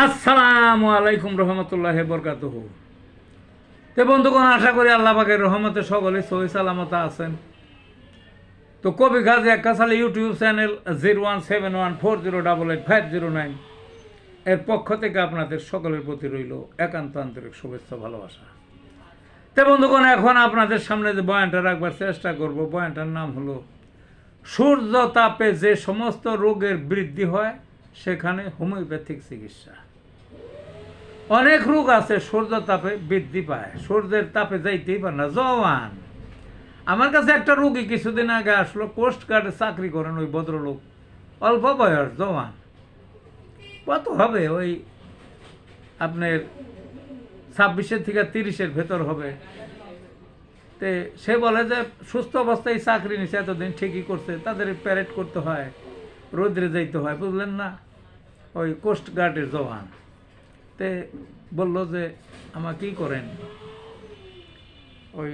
আসসালামু আলাইকুম রহমতুল্লাহ বরকাত তো বন্ধুগণ, আশা করি আল্লাহ পাকের রহমতে সকলে সহি সালামত আছেন। তো কবি গাজী একটা সালে YouTube channel zero one seven one four zero double eight five zero nine এর পক্ষ থেকে আপনাদের সকলের প্রতি রইল একান্ত আন্তরিক শুভেচ্ছা, ভালোবাসা। তো বন্ধুগণ, এখন আপনাদের সামনে যে বয়ানটা রাখবার চেষ্টা করব, বয়ানটার নাম হলো, সূর্য তাপে যে সমস্ত রোগের বৃদ্ধি হয় সেখানে হোমিওপ্যাথিক চিকিৎসা। অনেক রোগ আছে সূর্য তাপে বৃদ্ধি পায়। সূর্যের তাপে যাইতেই পারে না জওয়ান আমার কাছে একটা রোগী কিছুদিন আগে আসলো পোস্ট কার্ডে চাকরি করেন ওই ভদ্রলোক। অল্প বয়স জওয়ান কত হবে ওই আপনার ছাব্বিশের থেকে তিরিশের ভেতর হবে। তে সে বলে যে, সুস্থ অবস্থায় চাকরি নিছে, এতদিন ঠিকই করছে, তাদের প্যারেড করতে হয়। রোদ্রে যাইতে হয়, বুঝলেন না? ওই কোস্ট গার্ডের জওয়ান। তে বলল যে আমার কি করেন? ওই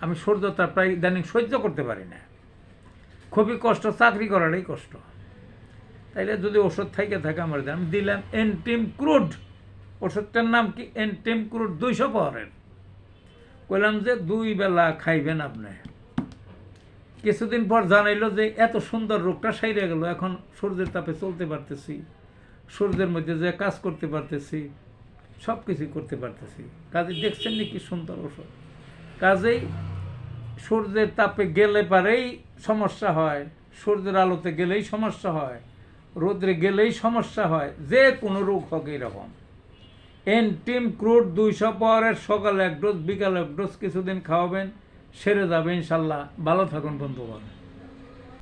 আমি সূর্যতা প্রায় ইদানিং সহ্য করতে পারি না। খুবই কষ্ট, চাকরি করাটাই কষ্ট। তাইলে যদি ওষুধ থেকে থাকে আমার। আমি দিলাম এনটিম ক্রুড ওষুধটার নাম কি? এনটিম ক্রুড দুইশো পাওয়ারের কইলাম যে, দুই বেলা খাইবেন আপনি। কিছুদিন পর জানাইলো যে এত সুন্দর রোগটা সাইরে গেল, এখন সূর্যের তাপে চলতে পারতেছি, সূর্যের মধ্যে যে কাজ করতে পারতেছি সব কিছু করতে পারতেছি। কাজে দেখছেন নি কি সুন্দর ওষুধ। কাজেই সূর্যের তাপে গেলে পারেই সমস্যা হয়, সূর্যের আলোতে গেলেই সমস্যা হয়, রোদ্রে গেলেই সমস্যা হয়, যে কোনো রোগ হোক এরকম এনটিম ক্রুড দুইশো পাওয়ারের সকালে এক ডোজ, বিকালে এক ডোজ কিছুদিন খাওয়াবেন সেরে যাবে ইনশাল্লাহ। ভালো থাকুন বন্ধুগণ।